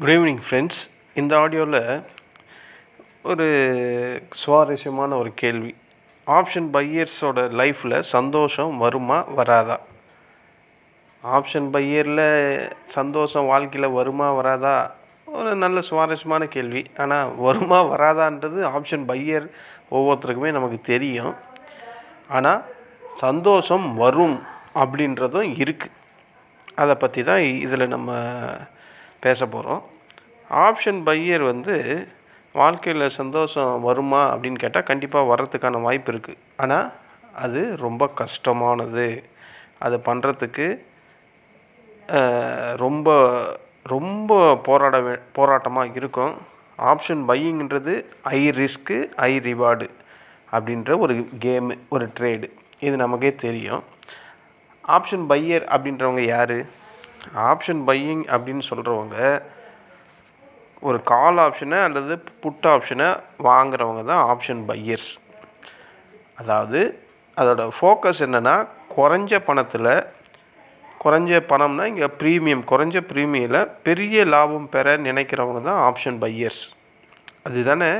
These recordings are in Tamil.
குட் ஈவினிங் ஃப்ரெண்ட்ஸ் இந்த ஆடியோவில் ஒரு சுவாரஸ்யமான ஒரு கேள்வி. ஆப்ஷன் பையர்ஸோட லைஃப்பில் சந்தோஷம் வருமா வராதா? ஆப்ஷன் பையரில் சந்தோஷம் வாழ்க்கையில் வருமா வராதா? ஒரு நல்ல சுவாரஸ்யமான கேள்வி. ஆனால் வருமா வராதான்றது ஆப்ஷன் பையர் ஒவ்வொருத்தருக்குமே நமக்கு தெரியும். ஆனால் சந்தோஷம் வரும் அப்படின்றதும் இருக்குது அதை பற்றி தான் இதில் நம்ம பேச போகிறோம் ஆப்ஷன் பையர் வந்து வாழ்க்கையில் சந்தோஷம் வருமா அப்படின்னு கேட்டால் கண்டிப்பாக வர்றதுக்கான வாய்ப்பு இருக்குது ஆனால் அது ரொம்ப கஷ்டமானது. அது பண்ணுறதுக்கு ரொம்ப ரொம்ப போராட வே போராட்டமாக இருக்கும். ஆப்ஷன் பையிங்கிறது ஐ ரிஸ்க்கு ஐ ரிவார்டு அப்படின்ற ஒரு கேமு ஒரு ட்ரேடு. இது நமக்கே தெரியும். ஆப்ஷன் பையர் அப்படின்றவங்க யார்? ஆப்ஷன் பையிங் அப்படின்னு சொல்கிறவங்க ஒரு கால் ஆப்ஷனை அல்லது புட் ஆப்ஷனை வாங்குறவங்க தான் ஆப்ஷன் பையர்ஸ் அதாவது அதோட ஃபோக்கஸ் என்னென்னா குறைஞ்ச பணத்தில் குறைஞ்ச பணம்னா இங்கே ப்ரீமியம் குறைஞ்ச ப்ரீமியில் பெரிய லாபம் பெற நினைக்கிறவங்க தான் ஆப்ஷன் பையர்ஸ் அதுதானே?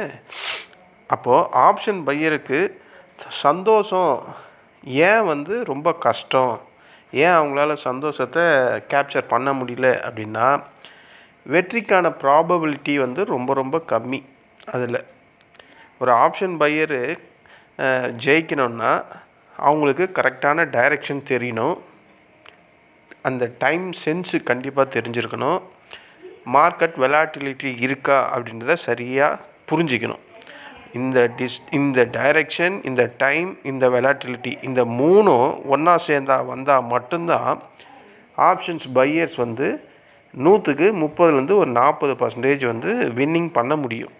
அப்போது ஆப்ஷன் பையருக்கு சந்தோஷம் ஏன் வந்து ரொம்ப கஷ்டம்? ஏன் அவங்களால சந்தோஷத்தை கேப்சர் பண்ண முடியல அப்படின்னா வெற்றிக்கான ப்ராபபிலிட்டி வந்து ரொம்ப ரொம்ப கம்மி அதில். ஒரு ஆப்ஷன் பையரு ஜெயிக்கணும்னா அவங்களுக்கு கரெக்டான டைரெக்ஷன் தெரியணும். அந்த டைம் சென்ஸு கண்டிப்பாக தெரிஞ்சிருக்கணும். மார்க்கெட் வெலாட்டிலிட்டி இருக்கா அப்படின்றத சரியாக புரிஞ்சிக்கணும். இந்த டிஸ் இந்த டைரெக்ஷன் இந்த டைம் இந்த வெலாட்டிலிட்டி இந்த மூணும் ஒன்றா சேர்ந்தா வந்தால் மட்டும்தான் ஆப்ஷன்ஸ் பையர்ஸ் வந்து நூற்றுக்கு முப்பதுலேருந்து ஒரு நாற்பது பர்சன்டேஜ் வந்து வின்னிங் பண்ண முடியும்.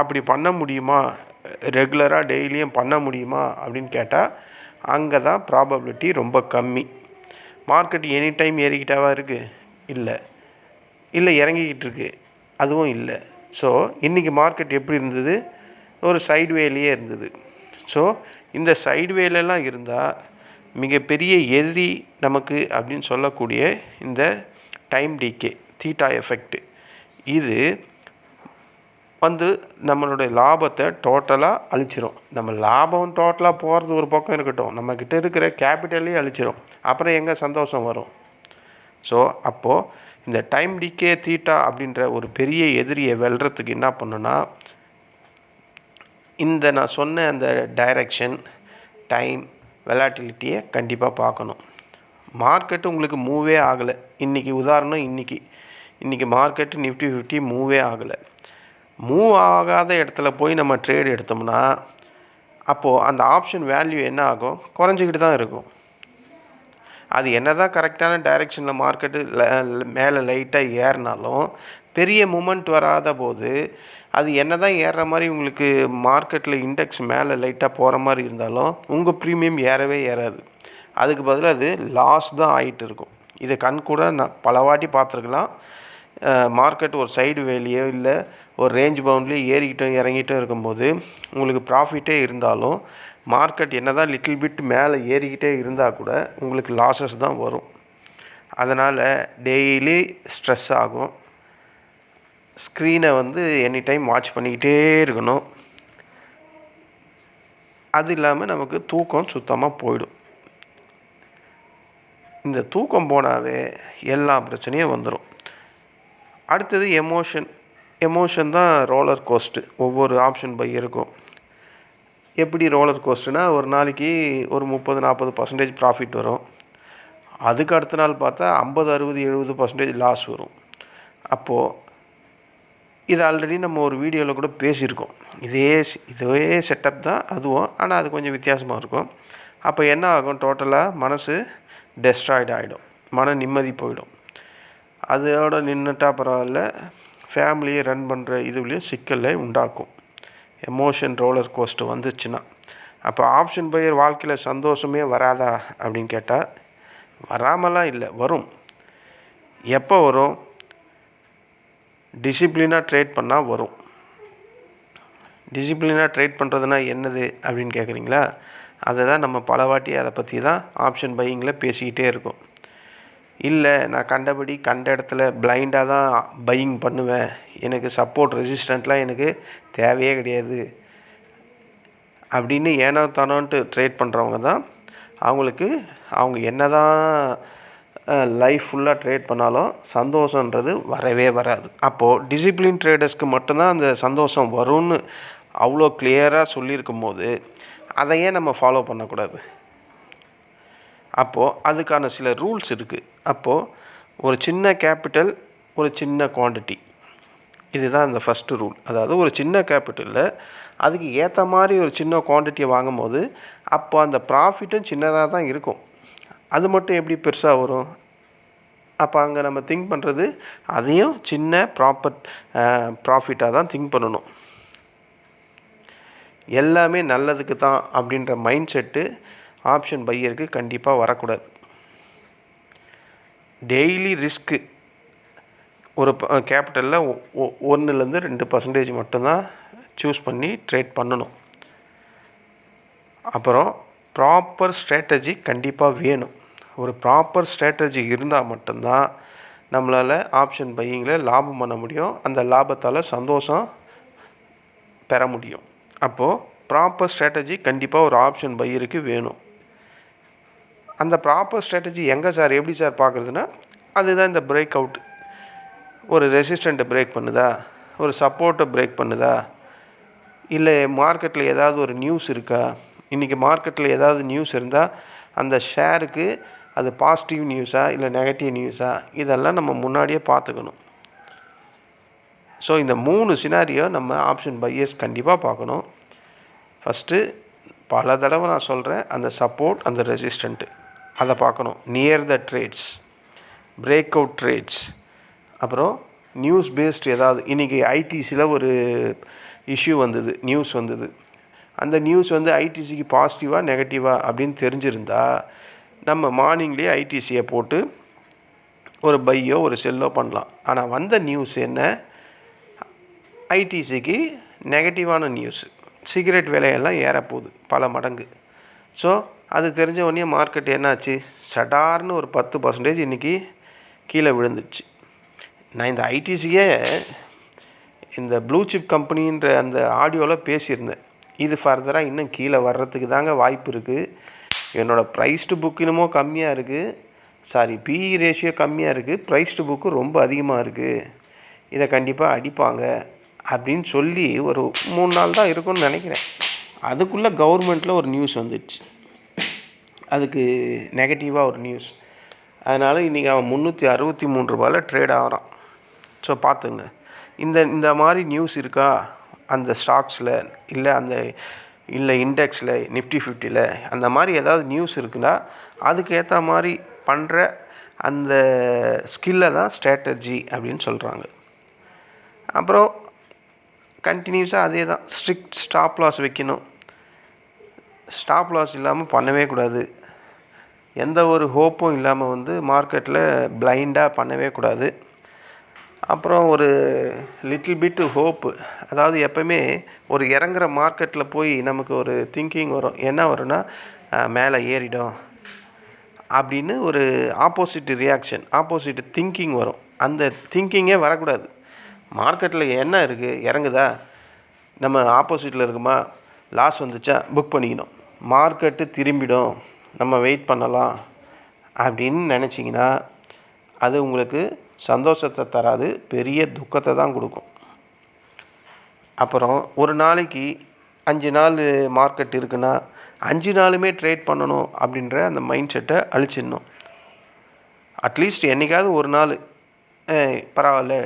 அப்படி பண்ண முடியுமா? ரெகுலராக டெய்லியும் பண்ண முடியுமா? அப்படின்னு கேட்டால் அங்கே தான் ப்ராபபிலிட்டி ரொம்ப கம்மி. மார்க்கெட் எனி டைம் ஏறிக்கிட்டாவா இருக்குது இல்லை. இல்லை இறங்கிக்கிட்டு இருக்கு. அதுவும் இல்லை. ஸோ இன்றைக்கி மார்க்கெட் எப்படி இருந்தது? ஒரு சைடு வேலையே இருந்தது. ஸோ இந்த சைடு வேலெல்லாம் இருந்தால் மிகப்பெரிய எதிரி நமக்கு அப்படின்னு சொல்லக்கூடிய இந்த டைம் டிகே தீட்டா எஃபெக்ட். இது வந்து நம்மளுடைய லாபத்தை டோட்டலாக அழிச்சிரும். நம்ம லாபம் டோட்டலாக போகிறது ஒரு பக்கம் இருக்கட்டும். நம்மக்கிட்ட இருக்கிற கேபிட்டலே அழிச்சிரும். அப்புறம் எங்கே சந்தோஷம் வரும்? ஸோ அப்போது இந்த டைம் டிகே தீட்டா அப்படின்ற ஒரு பெரிய எதிரியை வெல்றதுக்கு என்ன பண்ணுன்னா இந்த நான் சொன்ன அந்த டைரக்ஷன் டைம் வெலாட்டிலிட்டியை கண்டிப்பாக பார்க்கணும். மார்க்கெட்டு உங்களுக்கு மூவே ஆகலை. இன்றைக்கி உதாரணம் இன்றைக்கி இன்றைக்கி மார்க்கெட்டு நிஃப்டி ஃபிஃப்டி மூவே ஆகலை. மூவ் ஆகாத இடத்துல போய் நம்ம ட்ரேட் எடுத்தோம்னா அப்போது அந்த ஆப்ஷன் வேல்யூ என்ன ஆகும்? குறைஞ்சிக்கிட்டு தான் இருக்கும். அது என்ன தான் கரெக்டான டைரெக்ஷனில் மார்க்கெட்டு மேலே லைட்டாக ஏறினாலும் பெரிய மூமெண்ட் வராத போது அது என்ன தான் ஏறுற மாதிரி உங்களுக்கு மார்க்கெட்டில் இண்டெக்ஸ் மேலே லைட்டாக போகிற மாதிரி இருந்தாலும் உங்கள் ப்ரீமியம் ஏறவே ஏறாது. அதுக்கு பதிலாக அது லாஸ் தான் ஆகிட்டு இருக்கும். இதை கண் கூட நான் பல வாட்டி பார்த்துருக்கலாம். மார்க்கெட் ஒரு சைடு வேலையோ இல்லை ஒரு ரேஞ்ச் பவுண்ட்லேயோ ஏறிக்கிட்டோம் இறங்கிட்டும் இருக்கும்போது உங்களுக்கு ப்ராஃபிட்டே இருந்தாலும் மார்க்கெட் என்ன தான் லிட்டில் பிட் மேலே ஏறிக்கிட்டே இருந்தால் கூட உங்களுக்கு லாஸஸ் தான் வரும். அதனால் டெய்லி ஸ்ட்ரெஸ் ஆகும். ஸ்க்ரீனை வந்து எனி டைம் வாட்ச் பண்ணிக்கிட்டே இருக்கணும். அது இல்லாமல் நமக்கு தூக்கம் சுத்தமாக போயிடும். இந்த தூக்கம் போனாவே எல்லா பிரச்சனையும் வந்துடும் அடுத்தது எமோஷன் எமோஷன் தான் ரோலர் கோஸ்ட்டு ஒவ்வொரு ஆப்ஷன் பை இருக்கும். எப்படி ரோலர் கோஸ்ட்டுனா ஒரு நாளைக்கு ஒரு முப்பது நாற்பது பர்சன்டேஜ் ப்ராஃபிட் வரும். அதுக்கு அடுத்த நாள் பார்த்தா ஐம்பது அறுபது எழுபது பர்சன்டேஜ் லாஸ் வரும். அப்போது இது ஆல்ரெடி நம்ம ஒரு வீடியோவில் கூட பேசியிருக்கோம். இதே இதே செட்டப் தான் அதுவும். ஆனால் அது கொஞ்சம் வித்தியாசமாக இருக்கும். அப்போ என்ன ஆகும்? டோட்டலாக மனசு டெஸ்ட்ராய்ட் ஆகிடும் மன நிம்மதி போயிடும். அதோட நின்றுட்டா பரவாயில்ல. ஃபேமிலியை ரன் பண்ணுற இதுலேயும் சிக்கலை உண்டாக்கும். எமோஷன் ரோலர் கோஸ்ட்டு வந்துச்சுன்னா. அப்போ ஆப்ஷன் பையர் வாழ்க்கையில் சந்தோஷமே வராதா அப்படின்னு கேட்டால் வராமலாம் இல்லை வரும். எப்போ வரும்? டிசிப்ளினாக ட்ரேட் பண்ணால் வரும். டிசிப்ளினாக ட்ரேட் பண்ணுறதுனா என்னது அப்படின்னு கேட்குறீங்களா அதை தான் நம்ம பலவாட்டி அதை பற்றி தான் ஆப்ஷன் பையிங்கில் பேசிக்கிட்டே இருக்கோம். இல்லை நான் கண்டபடி கண்ட இடத்துல பிளைண்டாக தான் பையிங் பண்ணுவேன். எனக்கு சப்போர்ட் ரெசிஸ்டண்ட்லாம் எனக்கு தேவையே கிடையாது. அப்படின்னு ஏனோ தானோன்ட்டு ட்ரேட் பண்ணுறவங்க தான். அவங்களுக்கு அவங்க என்ன தான் லைஃப் ஃபுல்லாக ட்ரேட் பண்ணாலும் சந்தோஷன்றது வரவே வராது. அப்போது டிசிப்ளின் ட்ரேடர்ஸ்க்கு மட்டும்தான் அந்த சந்தோஷம் வரும்னு அவ்வளோ கிளியராக சொல்லியிருக்கும் போது அதை ஏன் நம்ம ஃபாலோ பண்ணக்கூடாது. அப்போது அதுக்கான சில ரூல்ஸ் இருக்குது அப்போது ஒரு சின்ன கேபிட்டல் ஒரு சின்ன குவான்டிட்டி இதுதான் இந்த ஃபஸ்ட்டு ரூல் அதாவது ஒரு சின்ன கேபிட்டலில் அதுக்கு ஏற்ற மாதிரி ஒரு சின்ன குவான்டிட்டியை வாங்கும் போது அப்போ அந்த ப்ராஃபிட்டும் சின்னதாக தான் இருக்கும். அது மட்டும் எப்படி பெருசாக வரும்? அப்போ அங்கே நம்ம திங்க் பண்ணுறது அதையும் சின்ன ப்ராப்பர் ப்ராஃபிட்டாக தான் திங்க் பண்ணணும். எல்லாமே நல்லதுக்கு தான் அப்படின்ற மைண்ட் செட்டு ஆப்ஷன் பையருக்கு கண்டிப்பாக வரக்கூடாது. டெய்லி ரிஸ்க்கு ஒரு கேபிட்டலில் ஒன்றுலேருந்து ரெண்டு பர்சன்டேஜ் மட்டும்தான் சூஸ் பண்ணி ட்ரேட் பண்ணணும். அப்புறம் ப்ராப்பர் ஸ்ட்ராட்டஜி கண்டிப்பாக வேணும். ஒரு ப்ராப்பர் ஸ்ட்ராட்டஜி இருந்தால் மட்டும்தான் நம்மளால் ஆப்ஷன் பையிங்கில் லாபம் பண்ண முடியும். அந்த லாபத்தால் சந்தோஷம் பெற முடியும். அப்போது ப்ராப்பர் ஸ்ட்ராட்டஜி கண்டிப்பாக ஒரு ஆப்ஷன் பையருக்கு வேணும். அந்த ப்ராப்பர் ஸ்ட்ராட்டஜி எங்கே சார் எப்படி சார் பார்க்குறதுன்னா அதுதான் இந்த பிரேக் அவுட் ஒரு ரெசிஸ்டண்ட்டை பிரேக் பண்ணுதா? ஒரு சப்போர்ட்டை பிரேக் பண்ணுதா? இல்லை மார்க்கெட்டில் ஏதாவது ஒரு நியூஸ் இருக்கா? இன்றைக்கி மார்க்கெட்டில் ஏதாவது நியூஸ் இருந்தால் அந்த ஷேருக்கு அது பாசிட்டிவ் நியூஸா இல்லை நெகட்டிவ் நியூஸா இதெல்லாம் நம்ம முன்னாடியே பார்த்துக்கணும். ஸோ இந்த மூணு சினாரியோ நம்ம ஆப்ஷன் பையஸ் கண்டிப்பாக பார்க்கணும். ஃபஸ்ட்டு பல தடவை நான் சொல்கிறேன் அந்த சப்போர்ட் அந்த ரெசிஸ்டண்ட்டு அதை பார்க்கணும். Near the trades break out trades அப்புறம் நியூஸ் பேஸ்ட் ஏதாவது. இன்றைக்கி ஐடிசியில் ஒரு இஷ்யூ வந்தது நியூஸ் வந்தது. அந்த நியூஸ் வந்து ஐடிசிக்கு பாசிட்டிவாக நெகட்டிவாக அப்படின்னு தெரிஞ்சிருந்தா நம்ம மார்னிங்லேயே ஐடிசியை போட்டு ஒரு பையோ ஒரு செல்லோ பண்ணலாம். ஆனால் வந்த நியூஸ் என்ன? ஐடிசிக்கு நெகட்டிவான நியூஸ் சிகரெட் விலையெல்லாம் ஏறப்போகுது பல மடங்கு. ஸோ அது தெரிஞ்ச உடனே மார்க்கெட் என்னாச்சு? சடார்னு ஒரு பத்து பர்சன்டேஜ் இன்றைக்கி கீழே விழுந்துச்சு நான் இந்த ஐடிசியே இந்த ப்ளூ சிப் கம்பெனின்ற அந்த ஆடியோவில் பேசியிருந்தேன். இது ஃபர்தராக இன்னும் கீழே வர்றதுக்கு தாங்க வாய்ப்பு இருக்குது என்னோடய ப்ரைஸ் டு புக் இன்னமோ கம்மியாக இருக்குது சாரி பிஇ ரேஷியோ கம்மியாக இருக்குது ப்ரைஸ் டு புக்கு ரொம்ப அதிகமாக இருக்குது இதை கண்டிப்பாக அடிப்பாங்க. அப்படின்னு சொல்லி ஒரு மூணு நாள் தான் இருக்கும்னு நினைக்கிறேன். அதுக்குள்ளே கவர்மெண்ட்டில் ஒரு நியூஸ் வந்துடுச்சு. அதுக்கு நெகட்டிவாக ஒரு நியூஸ் அதனால் இன்றைக்கி அவன் முந்நூற்றி அறுபத்தி மூணு ரூபாயில் ட்ரேட் ஆகிறான். ஸோ பார்த்துங்க. இந்த இந்த மாதிரி நியூஸ் இருக்கா? அந்த ஸ்டாக்ஸில் இல்லை அந்த இல்லை இண்டெக்ஸில் நிஃப்டி ஃபிஃப்டியில் அந்த மாதிரி ஏதாவது நியூஸ் இருக்குன்னா அதுக்கு ஏற்ற மாதிரி பண்ணுற அந்த ஸ்கில்லை தான் ஸ்ட்ராட்டஜி அப்படின்னு சொல்கிறாங்க அப்புறம் கண்டினியூஸாக அதே தான் ஸ்ட்ரிக்ட் ஸ்டாப் லாஸ் வைக்கணும். ஸ்டாப் லாஸ் இல்லாமல் பண்ணவே கூடாது. எந்த ஒரு ஹோப்பும் இல்லாமல் வந்து மார்க்கெட்டில் பிளைண்டாக பண்ணவே கூடாது. அப்புறம் ஒரு லிட்டில் பிட்டு ஹோப்பு அதாவது எப்போவுமே ஒரு இறங்குற மார்க்கெட்டில் போய் நமக்கு ஒரு திங்கிங் வரும். என்ன வரும்னா மேலே ஏறிடும். அப்படின்னு ஒரு ஆப்போசிட் ரியாக்ஷன் ஆப்போசிட் திங்கிங் வரும். அந்த திங்கிங்கே வரக்கூடாது. மார்க்கெட்டில் என்ன இருக்குது இறங்குதா? நம்ம ஆப்போசிட்டில் இருக்குமா? லாஸ் வந்துச்சா? புக் பண்ணிக்கணும். மார்க்கெட்டு திரும்பிடும். நம்ம வெயிட் பண்ணலாம் அப்படின்னு நினச்சிங்கன்னா அது உங்களுக்கு சந்தோஷத்தை தராது பெரிய துக்கத்தை தான் கொடுக்கும். அப்புறம் ஒரு நாளைக்கு அஞ்சு நாள் மார்க்கெட் இருக்குன்னா அஞ்சு நாளுமே ட்ரேட் பண்ணணும் அப்படின்ற அந்த மைண்ட் செட்டை அழிச்சிடணும். அட்லீஸ்ட் என்றைக்காவது ஒரு நாள். பரவாயில்ல.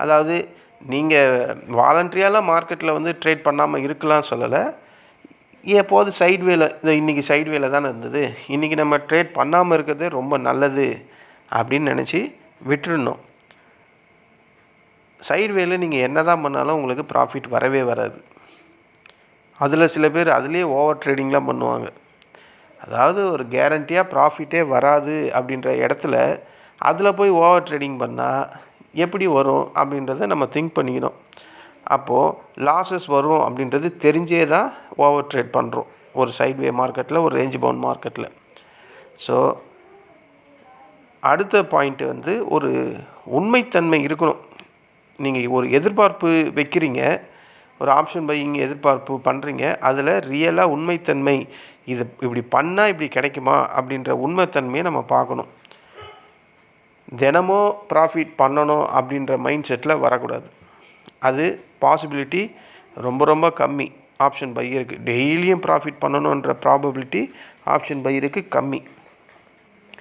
அதாவது நீங்கள் வாலண்ட்ரியாலாம் மார்க்கெட்டில் வந்து ட்ரேட் பண்ணாமல் இருக்கலாம் சொல்லலை. எப்போது சைட்வேல இந்த இன்றைக்கி சைட்வேல தானே இருந்தது. இன்றைக்கி நம்ம ட்ரேட் பண்ணாமல் இருக்கிறது ரொம்ப நல்லது அப்படின்னு நினச்சி விட்டுருணும் சைட்வேல நீங்கள் என்ன தான் பண்ணாலும் உங்களுக்கு ப்ராஃபிட் வரவே வராது. அதில் சில பேர் அதுலேயே ஓவர் ட்ரேடிங்லாம் பண்ணுவாங்க. அதாவது ஒரு கேரண்டியாக ப்ராஃபிட்டே வராது அப்படின்ற இடத்துல அதில் போய் ஓவர் ட்ரேடிங் பண்ணால் எப்படி வரும் அப்படின்றத நம்ம திங்க் பண்ணிக்கணும். அப்போது லாஸஸ் வரும் அப்படின்றது தெரிஞ்சே தான் ஓவர் ட்ரேட் பண்ணுறோம் ஒரு சைட்வே மார்க்கெட்டில் ஒரு ரேஞ்ச் பவுண்ட் மார்க்கெட்டில் ஸோ அடுத்த பாயிண்ட்டு வந்து ஒரு உண்மைத்தன்மை இருக்கணும். நீங்கள் ஒரு எதிர்பார்ப்பு வைக்கிறீங்க. ஒரு ஆப்ஷன் பையிங் எதிர்பார்ப்பு பண்ணுறீங்க அதில் ரியலாக உண்மைத்தன்மை இது இப்படி பண்ணால் இப்படி கிடைக்குமா அப்படின்ற உண்மைத்தன்மையை நம்ம பார்க்கணும். தினமும் ப்ராஃபிட் பண்ணணும் அப்படின்ற மைண்ட் செட்டில் வரக்கூடாது. அது பாசிபிலிட்டி ரொம்ப ரொம்ப கம்மி. ஆப்ஷன் பையருக்கு டெய்லியும் ப்ராஃபிட் பண்ணணுன்ற ப்ராபபிலிட்டி ஆப்ஷன் பையருக்கு கம்மி.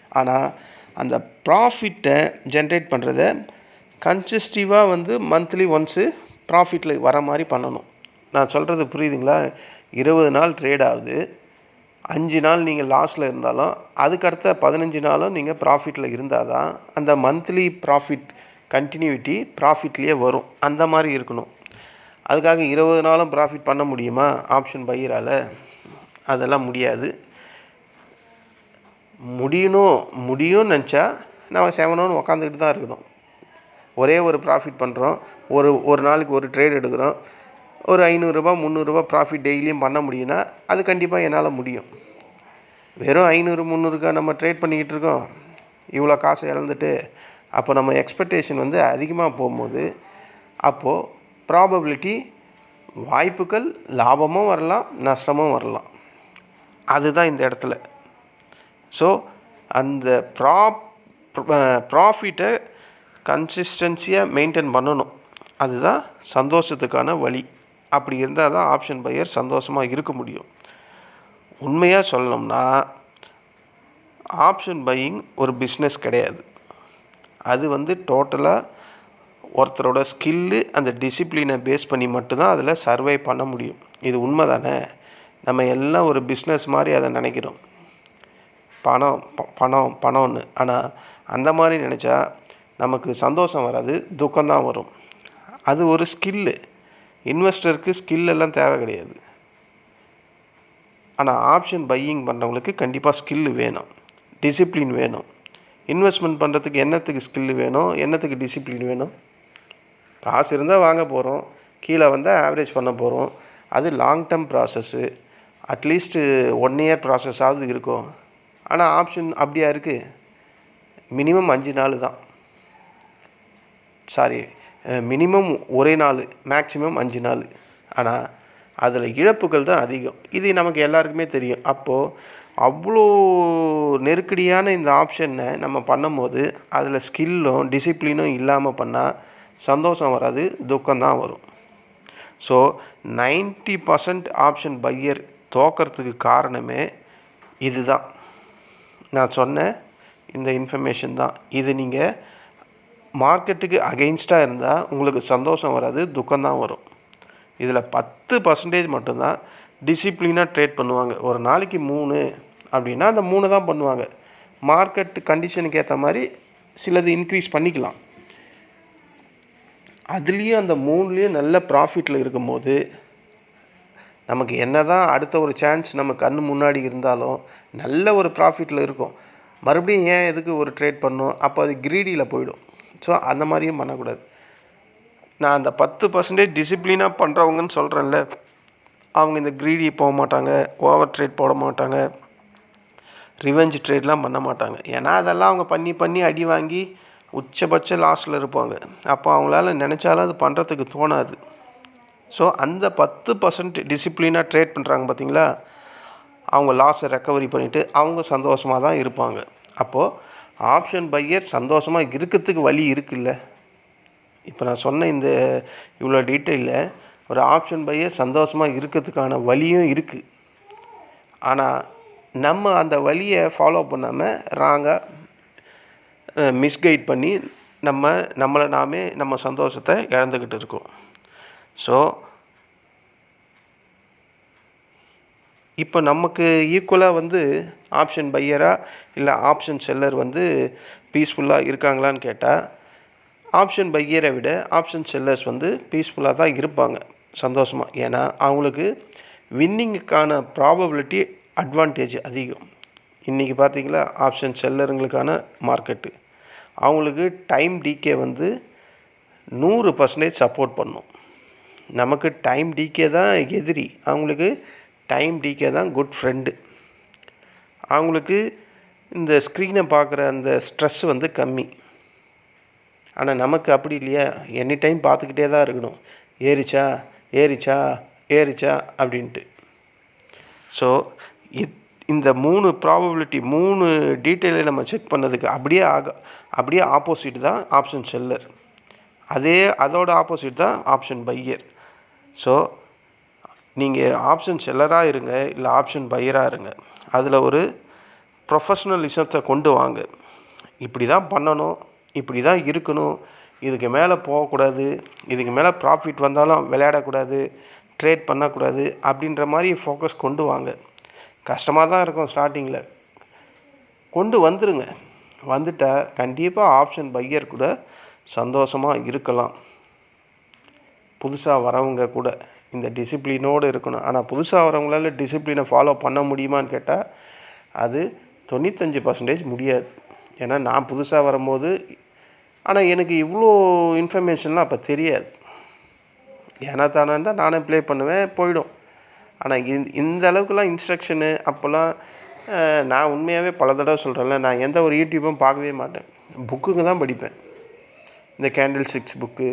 ஆனால் அந்த ப்ராஃபிட்டை ஜென்ரேட் பண்ணுறத கன்சிஸ்டிவாக வந்து மந்த்லி ஒன்ஸு ப்ராஃபிட்டில் வர மாதிரி பண்ணணும். நான் சொல்கிறது புரியுதுங்களா? இருபது நாள் ட்ரேட் ஆகுது. அஞ்சு நாள் நீங்கள் லாஸில் இருந்தாலும் அதுக்கடுத்த பதினஞ்சு நாளும் நீங்கள் ப்ராஃபிட்டில் இருந்தால் தான் அந்த மந்த்லி ப்ராஃபிட் கண்டினியூட்டி ப்ராஃபிட்லேயே வரும். அந்த மாதிரி இருக்கணும். அதுக்காக இருபது நாளும் ப்ராஃபிட் பண்ண முடியுமா? ஆப்ஷன் பையரால் அதெல்லாம் முடியாது. முடியணும் முடியும்னு நினச்சா நம்ம செவனோன்னு உக்காந்துக்கிட்டு தான் இருக்கணும். ஒரே ஒரு ப்ராஃபிட் பண்ணுறோம் ஒரு ஒரு நாளைக்கு ஒரு ட்ரேட் எடுக்கிறோம். ஒரு ஐநூறுரூபா முந்நூறுரூபா ப்ராஃபிட் டெய்லியும் பண்ண முடியும்னா அது கண்டிப்பாக என்னால் முடியும். வெறும் ஐநூறு முந்நூறுக்கா நம்ம ட்ரேட் பண்ணிக்கிட்டு இருக்கோம். இவ்வளோ காசை இழந்துட்டு அப்போ நம்ம எக்ஸ்பெக்டேஷன் வந்து அதிகமாக போகும்போது அப்போது ப்ராபபிலிட்டி வாய்ப்புகள் லாபமும் வரலாம் நஷ்டமும் வரலாம். அதுதான் இந்த இடத்துல. ஸோ அந்த ப்ரா ப்ராஃபிட்டை கன்சிஸ்டன்சியாக மெயின்டைன் பண்ணணும். அதுதான் சந்தோஷத்துக்கான வழி. அப்படி இருந்தால் தான் ஆப்ஷன் பையர் சந்தோஷமாக இருக்க முடியும். உண்மையாக சொல்லணும்னா ஆப்ஷன் பையிங் ஒரு பிஸ்னஸ் கிடையாது. அது வந்து டோட்டலாக ஒருத்தரோட ஸ்கில்லு அந்த டிசிப்ளினை பேஸ் பண்ணி மட்டும்தான் அதில் சர்வை பண்ண முடியும். இது உண்மை தானே நம்ம எல்லாம் ஒரு பிஸ்னஸ் மாதிரி அதை நினைக்கிறோம். பணம் ப- பணம் பணம்னு. ஆனால் அந்த மாதிரி நினச்சா நமக்கு சந்தோஷம் வராது துக்கம்தான் வரும். அது ஒரு ஸ்கில்லு இன்வெஸ்டருக்கு ஸ்கில் எல்லாம் தேவை கிடையாது. ஆனால் ஆப்ஷன் பையிங் பண்ணுறவங்களுக்கு கண்டிப்பாக ஸ்கில்லு வேணும். டிசிப்ளின் வேணும். இன்வெஸ்ட்மெண்ட் பண்ணுறதுக்கு என்னத்துக்கு ஸ்கில்லு வேணும்? என்னத்துக்கு டிசிப்ளின் வேணும்? காசு இருந்தால் வாங்க போகிறோம் கீழே வந்தால் ஆவரேஜ் பண்ண போகிறோம் அது long term process at least one year ப்ராசஸாவது இருக்கும். ஆனால் ஆப்ஷன் அப்படியா இருக்குது மினிமம் அஞ்சு நாள் தான். சாரி மினிமம் ஒரே நாள் மேக்ஸிமம் அஞ்சு நாள். ஆனால் அதில் இழப்புகள் தான் அதிகம். இது நமக்கு எல்லாருக்குமே தெரியும். அப்போது அவ்வளோ நெருக்கடியான இந்த ஆப்ஷனை நம்ம பண்ணும்போது அதில் ஸ்கில்லும் டிசிப்ளினும் இல்லாமல் பண்ணால் சந்தோஷம் வராது துக்கம்தான் வரும். ஸோ 90% பர்சன்ட் ஆப்ஷன் பையர் தோக்கிறதுக்கு காரணமே இதுதான். நான் சொன்ன இந்த இன்ஃபர்மேஷன் தான். இது நீங்கள் மார்க்கெட்டுக்கு அகெயின்ஸ்டாக இருந்தால் உங்களுக்கு சந்தோஷம் வராது துக்கம்தான் வரும். இதில் பத்து பர்சன்டேஜ் மட்டும்தான் டிசிப்ளினாக ட்ரேட் பண்ணுவாங்க. ஒரு நாளைக்கு மூணு அப்படின்னா அந்த மூணு தான் பண்ணுவாங்க. மார்க்கெட் கண்டிஷனுக்கு ஏற்ற மாதிரி சிலது இன்க்ரீஸ் பண்ணிக்கலாம். அதுலேயும் அந்த மூணுலேயும் நல்ல ப்ராஃபிட்டில் இருக்கும்போது நமக்கு என்ன தான் அடுத்த ஒரு சான்ஸ் நம்ம கண் முன்னாடி இருந்தாலும் நல்ல ஒரு ப்ராஃபிட்டில் இருக்கும். மறுபடியும் ஏன் எதுக்கு ஒரு ட்ரேட் பண்ணும்? அப்போ அது கிரீடியில் போயிடும். ஸோ அந்த மாதிரியும் பண்ணக்கூடாது. நான் அந்த பத்து பர்சன்டேஜ் டிசிப்ளினாக பண்ணுறவங்கன்னு சொல்கிறேன்ல அவங்க இந்த க்ரீடி போக மாட்டாங்க ஓவர் ட்ரேட் போட மாட்டாங்க ரிவெஞ்ச் ட்ரேட்லாம் பண்ண மாட்டாங்க. ஏன்னா அதெல்லாம் அவங்க பண்ணி பண்ணி அடி வாங்கி உச்சபட்ச லாஸில் இருப்பாங்க. அப்போ அவங்களால நினச்சாலும் அது பண்ணுறதுக்கு தோணாது. ஸோ அந்த பத்து பர்சன்ட் டிசிப்ளினாக ட்ரேட் பண்ணுறாங்க பார்த்தீங்களா அவங்க லாஸை ரெக்கவரி பண்ணிவிட்டு அவங்க சந்தோஷமாக தான் இருப்பாங்க. அப்போது ஆப்ஷன் பையர் சந்தோஷமாக இருக்கிறதுக்கு வழி இருக்குல்ல? இப்போ நான் சொன்ன இந்த இவ்வளோ டீட்டெயிலில் ஒரு ஆப்ஷன் பையர் சந்தோஷமாக இருக்கிறதுக்கான வழியும் இருக்குது ஆனால் நம்ம அந்த வழியை ஃபாலோ பண்ணாமல் ராங்காக மிஸ்கைட் பண்ணி நம்ம நம்மளை நாமே நம்ம சந்தோஷத்தை இழந்துக்கிட்டு இருக்கோம். ஸோ இப்போ நமக்கு ஈக்குவலாக வந்து ஆப்ஷன் பையரா இல்லை ஆப்ஷன் செல்லர் வந்து பீஸ்ஃபுல்லாக இருக்காங்களான்னு கேட்டால் ஆப்ஷன் பையரை விட ஆப்ஷன் செல்லர்ஸ் வந்து பீஸ்ஃபுல்லாக தான் இருப்பாங்க சந்தோஷமாக ஏன்னா அவங்களுக்கு வின்னிங்குக்கான ப்ராபபிலிட்டி அட்வான்டேஜ் அதிகம். இன்றைக்கி பார்த்தீங்களா ஆப்ஷன் செல்லருங்களுக்கான மார்க்கெட்டு அவங்களுக்கு டைம் டிகே வந்து நூறு பர்சன்டேஜ் சப்போர்ட் பண்ணும். நமக்கு டைம் டிகே தான் எதிரி. அவங்களுக்கு டைம் டிகே தான் குட் ஃப்ரெண்டு. அவங்களுக்கு இந்த ஸ்க்ரீனை பார்க்குற அந்த ஸ்ட்ரெஸ் வந்து கம்மி. ஆனால் நமக்கு அப்படி இல்லையா? எனி டைம் பார்த்துக்கிட்டே தான் இருக்கணும். ஏறிச்சா ஏறிச்சா ஏறிச்சா அப்படின்ட்டு. ஸோ இத் இந்த மூணு ப்ராபபிலிட்டி மூணு டீட்டெயிலை நம்ம செக் பண்ணதுக்கு அப்படியே ஆக அப்படியே ஆப்போசிட் தான் ஆப்ஷன் செல்லர் அதே அதோட ஆப்போசிட் தான் ஆப்ஷன் பையர் ஸோ நீங்கள் ஆப்ஷன் செல்லராக இருங்க இல்லை ஆப்ஷன் பையராக இருங்க. அதில் ஒரு ப்ரொஃபஷ்னலிசத்தை கொண்டு வாங்க. இப்படி தான் பண்ணணும் இப்படி தான் இருக்கணும். இதுக்கு மேலே போகக்கூடாது இதுக்கு மேலே ப்ராஃபிட் வந்தாலும் விளையாடக்கூடாது ட்ரேட் பண்ணக்கூடாது அப்படின்ற மாதிரி ஃபோக்கஸ் கொண்டு வாங்க. கஷ்டமாக தான் இருக்கும் ஸ்டார்டிங்கில் கொண்டு வந்துருங்க. வந்துட்டால் கண்டிப்பாக ஆப்ஷன் பையர் கூட சந்தோஷமாக இருக்கலாம். புதுசாக வரவங்க கூட. இந்த டிசிப்ளினோடு இருக்கணும். ஆனால் புதுசாக வரவங்களால டிசிப்ளினை ஃபாலோ பண்ண முடியுமான்னு கேட்டால் அது தொண்ணூத்தஞ்சு பர்சன்டேஜ் முடியாது. ஏன்னா நான் புதுசாக வரும்போது ஆனால் எனக்கு இவ்வளோ இன்ஃபர்மேஷன்லாம் அப்போ தெரியாது. ஏன்னா தானே இருந்தால் நானே ப்ளே பண்ணுவேன் போயிடும். ஆனால் இந்த இந்த அளவுக்குலாம் இன்ஸ்ட்ரக்ஷனு அப்போல்லாம் நான் உண்மையாகவே பல தடவை சொல்கிறேன்ல நான் எந்த ஒரு யூடியூப்பும் பார்க்கவே மாட்டேன். புக்குங்க தான் படிப்பேன். இந்த கேண்டில் சிக்ஸ் புக்கு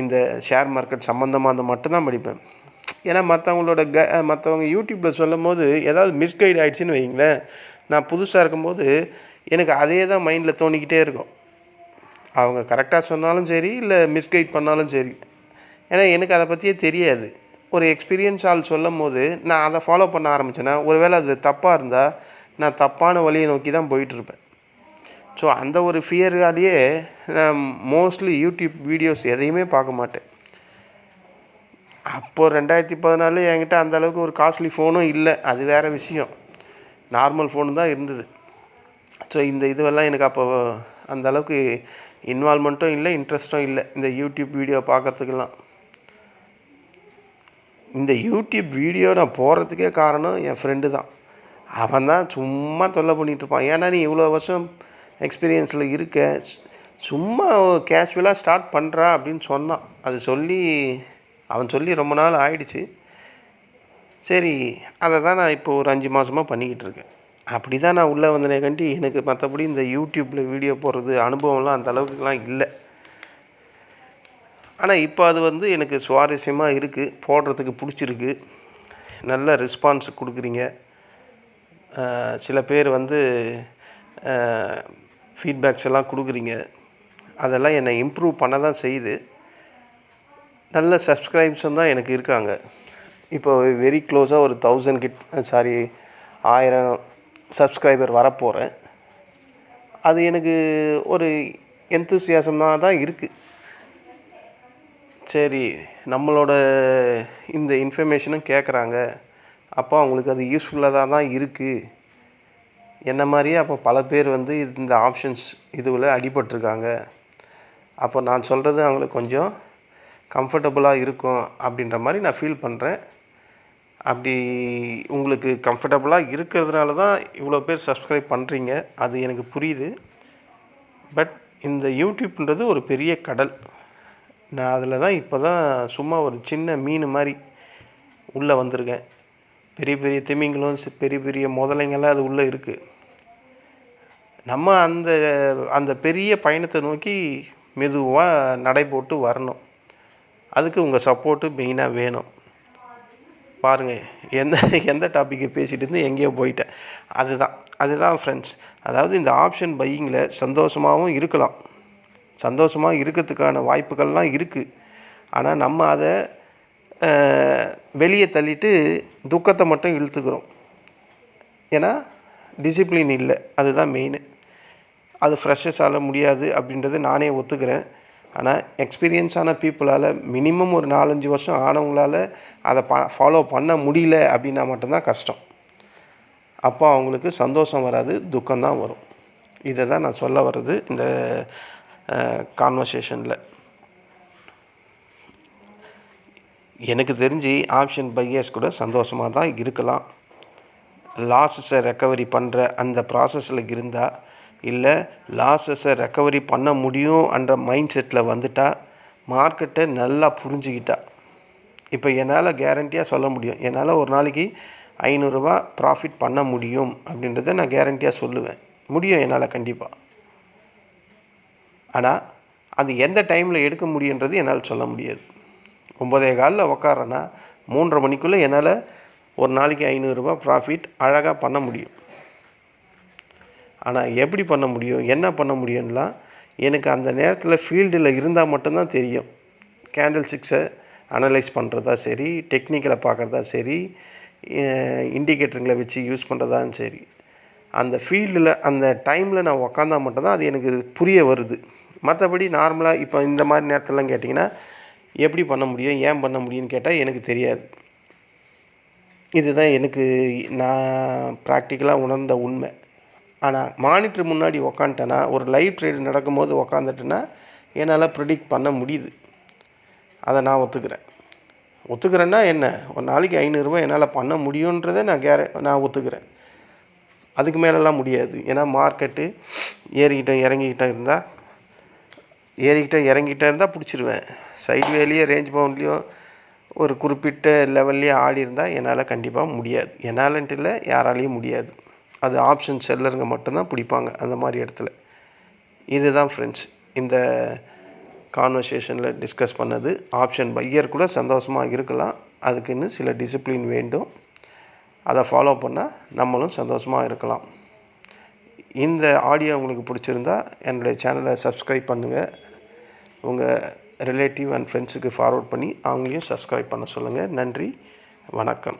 இந்த ஷேர் மார்க்கெட் சம்மந்தமாக அந்த மட்டும்தான் படிப்பேன். ஏன்னா மற்றவங்களோட க மற்றவங்க யூடியூப்பில் சொல்லும் போது ஏதாவது மிஸ்கைட் ஆகிடுச்சின்னு வைங்களேன் நான் புதுசாக இருக்கும்போது எனக்கு அதே தான் மைண்டில் தோணிக்கிட்டே இருக்கும். அவங்க கரெக்டாக சொன்னாலும் சரி இல்லை மிஸ்கைட் பண்ணாலும் சரி. ஏன்னா எனக்கு அதை பற்றியே தெரியாது. ஒரு எக்ஸ்பீரியன்ஸ் ஆள் சொல்லும் போது நான் அதை ஃபாலோ பண்ண ஆரம்பித்தேன்னா ஒருவேளை அது தப்பாக இருந்தால் நான் தப்பான வழியை நோக்கி தான் போயிட்டுருப்பேன் ஸோ அந்த ஒரு ஃபியராலேயே நான் மோஸ்ட்லி யூடியூப் வீடியோஸ் எதையுமே பார்க்க மாட்டேன். அப்போது ரெண்டாயிரத்தி பதினாலு என்கிட்ட அந்தளவுக்கு ஒரு காஸ்ட்லி ஃபோனும் இல்லை. அது வேறு விஷயம். நார்மல் ஃபோனு தான் இருந்தது. ஸோ இந்த இதுவெல்லாம் எனக்கு அப்போ அந்தளவுக்கு இன்வால்மெண்ட்டும் இல்லை இன்ட்ரெஸ்ட்டும் இல்லை. இந்த யூடியூப் வீடியோ பார்க்கறதுக்கெல்லாம். இந்த யூடியூப் வீடியோ நான் போகிறதுக்கே காரணம் என் ஃப்ரெண்டு தான். அவன் தான் சும்மா தொல்லை பண்ணிகிட்ருப்பான் இருப்பான். ஏன்னா நீ இவ்வளோ வருஷம் எக்ஸ்பீரியன்ஸில் இருக்க சும்மா கேஷுவலாக ஸ்டார்ட் பண்ணுறா அப்படின்னு சொன்னான். அது சொல்லி அவன் சொல்லி ரொம்ப நாள் ஆயிடுச்சு. சரி அதை தான் நான் இப்போ ஒரு அஞ்சு மாதமாக பண்ணிக்கிட்டு இருக்கேன். அப்படி தான் நான் உள்ளே வந்தனே கண்டி எனக்கு மற்றபடி இந்த யூடியூப்பில் வீடியோ போடுறது அனுபவம்லாம் அந்த அளவுக்குலாம் இல்லை. ஆனால் இப்போ அது வந்து எனக்கு சுவாரஸ்யமாக இருக்குது போடுறதுக்கு பிடிச்சிருக்கு. நல்ல ரெஸ்பான்ஸ் கொடுக்குறீங்க. சில பேர் வந்து ஃபீட்பேக்ஸ் எல்லாம் கொடுக்குறீங்க. அதெல்லாம் என்னை இம்ப்ரூவ் பண்ண தான் செய்யுது. நல்ல சப்ஸ்கிரைப்ஸும் தான் எனக்கு இருக்காங்க. இப்போ வெரி க்ளோஸாக ஒரு தௌசண்ட் கிட் சாரி ஆயிரம் சப்ஸ்கிரைபர் வரப்போகிறேன் அது எனக்கு ஒரு எந்தூசியாசமாக தான் இருக்குது சரி நம்மளோட இந்த இன்ஃபர்மேஷனும் கேட்குறாங்க அப்போ அவங்களுக்கு அது யூஸ்ஃபுல்லாக தான் இருக்குது என்ன மாதிரியே அப்போ பல பேர் வந்து இந்த ஆப்ஷன்ஸ் இதுவில் அடிபட்டிருக்காங்க. அப்போ நான் சொல்கிறது அவங்களுக்கு கொஞ்சம் கம்ஃபர்டபுளாக இருக்கும் அப்படின்ற மாதிரி நான் ஃபீல் பண்ணுறேன் அப்படி உங்களுக்கு கம்ஃபர்டபுளாக இருக்கிறதுனால தான் இவ்வளோ பேர் சப்ஸ்கிரைப் பண்ணுறீங்க அது எனக்கு புரியுது. பட் இந்த யூடியூப்ன்றது ஒரு பெரிய கடல். நான் அதில் தான் இப்போ தான் சும்மா ஒரு சின்ன மீன் மாதிரி உள்ளே வந்திருக்கேன். பெரிய பெரிய திமிங்களும் பெரிய பெரிய முதலைங்கெல்லாம் அது உள்ளே இருக்குது நம்ம அந்த அந்த பெரிய பயணத்தை நோக்கி மெதுவாக நடை போட்டு வரணும். அதுக்கு உங்கள் சப்போர்ட்டு மெயினாக வேணும். பாருங்கள் எந்த எந்த டாப்பிக்கை பேசிகிட்டு இருந்து எங்கேயோ போயிட்டேன். அதுதான் அதுதான் ஃப்ரெண்ட்ஸ் அதாவது இந்த ஆப்ஷன் பையிங்கில் சந்தோஷமாகவும் இருக்கலாம். சந்தோஷமாக இருக்கிறதுக்கான வாய்ப்புகள்லாம் இருக்குது ஆனால் நம்ம அதை வெளியே தள்ளிட்டு துக்கத்தை மட்டும் இழுத்துக்கிறோம். ஏன்னா டிசிப்ளின் இல்லை. அதுதான் மெயின் அது ஃப்ரெஷர்ஸால் முடியாது அப்படின்றது நானே ஒத்துக்கிறேன். ஆனால் எக்ஸ்பீரியன்ஸான பீப்புளால் மினிமம் ஒரு நாலஞ்சு வருஷம் ஆனவங்களால அதை ப ஃபாலோ பண்ண முடியல அப்படின்னா மட்டும்தான் கஷ்டம். அப்போ அவங்களுக்கு சந்தோஷம் வராது துக்கம்தான் வரும். இதை தான் நான் சொல்ல வர்றது இந்த கான்வர்சேஷனில் எனக்கு தெரிஞ்சு ஆப்ஷன் பையஸ் கூட சந்தோஷமாக தான் இருக்கலாம். லாஸஸை ரெக்கவரி பண்ணுற அந்த ப்ராசஸில் இருந்தால் இல்லை லாஸஸை ரெக்கவரி பண்ண முடியும் என்ற மைண்ட் செட்டில் வந்துட்டால் மார்க்கெட்டை நல்லா புரிஞ்சுக்கிட்டா இப்போ என்னால் கேரண்டியாக சொல்ல முடியும். என்னால் ஒரு நாளைக்கு ஐநூறுரூவா ப்ராஃபிட் பண்ண முடியும் அப்படின்றத நான் கேரண்டியாக சொல்லுவேன். முடியும் என்னால் கண்டிப்பாக ஆனால் அது எந்த டைமில் எடுக்க முடியுன்றது என்னால் சொல்ல முடியாது. ஒம்பதே காலில் உக்காறேன்னா மூன்றரை மணிக்குள்ளே என்னால் ஒரு நாளைக்கு ஐநூறுரூபா ப்ராஃபிட் அழகாக பண்ண முடியும். ஆனால் எப்படி பண்ண முடியும்? என்ன பண்ண முடியும்லாம் எனக்கு அந்த நேரத்தில் ஃபீல்டில் இருந்தால் மட்டும்தான் தெரியும். கேண்டில் சிக்ஸை அனலைஸ் பண்ணுறதா சரி டெக்னிக்கலை பார்க்குறதா சரி இண்டிகேட்டருங்களை வச்சு யூஸ் பண்ணுறதாலும் சரி. அந்த ஃபீல்டில் அந்த டைமில் நான் உக்காந்தா மட்டும்தான் அது எனக்கு புரிய வருது. மற்றபடி நார்மலாக இப்போ இந்த மாதிரி நேரத்துலலாம் கேட்டிங்கன்னா எப்படி பண்ண முடியும் ஏன் பண்ண முடியும்னு கேட்டால் எனக்கு தெரியாது. இதுதான் எனக்கு நான் ப்ராக்டிக்கலாக உணர்ந்த உண்மை. ஆனால் மானிட்டர் முன்னாடி உக்காந்துட்டேன்னா ஒரு லைவ் ட்ரேடு நடக்கும்போது உக்காந்துட்டேன்னா என்னால் ப்ரிடிக்ட் பண்ண முடியுது. அதை நான் ஒத்துக்கிறேன். ஒத்துக்கிறேன்னா என்ன? ஒரு நாளைக்கு ஐநூறுரூவா என்னால் பண்ண முடியுன்றதை நான் கேர நான் ஒத்துக்கிறேன். அதுக்கு மேலெல்லாம் முடியாது. ஏன்னா மார்க்கெட்டு ஏறிக்கிட்டோம் இறங்கிக்கிட்டோம் இருந்தால் ஏறிக்கிட்டே இறங்கிட்டே இருந்தால் பிடிச்சிருவேன். சைடு வேலையோ ரேஞ்ச் பவுண்ட்லேயோ ஒரு குறிப்பிட்ட லெவல்லையே ஆடி இருந்தால் என்னால் கண்டிப்பாக முடியாது. என்னாலன்ட்டு இல்லை யாராலையும் முடியாது. அது ஆப்ஷன் செல்லருங்க மட்டும்தான் பிடிப்பாங்க அந்த மாதிரி இடத்துல. இதுதான் ஃப்ரெண்ட்ஸ் இந்த கான்வர்சேஷனில் டிஸ்கஸ் பண்ணது. ஆப்ஷன் பையர் கூட சந்தோஷமாக இருக்கலாம். அதுக்குன்னு சில டிசிப்ளின் வேண்டும். அதை ஃபாலோ பண்ணால் நம்மளும் சந்தோஷமாக இருக்கலாம். இந்த ஆடியோ உங்களுக்கு பிடிச்சிருந்தா என்னுடைய சேனலை சப்ஸ்கிரைப் பண்ணுங்கள் உங்கள் ரிலேட்டிவ் அண்ட் ஃப்ரெண்ட்ஸுக்கு ஃபார்வர்ட் பண்ணி அவங்களையும் சப்ஸ்கிரைப் பண்ண சொல்லுங்கள் நன்றி. வணக்கம்.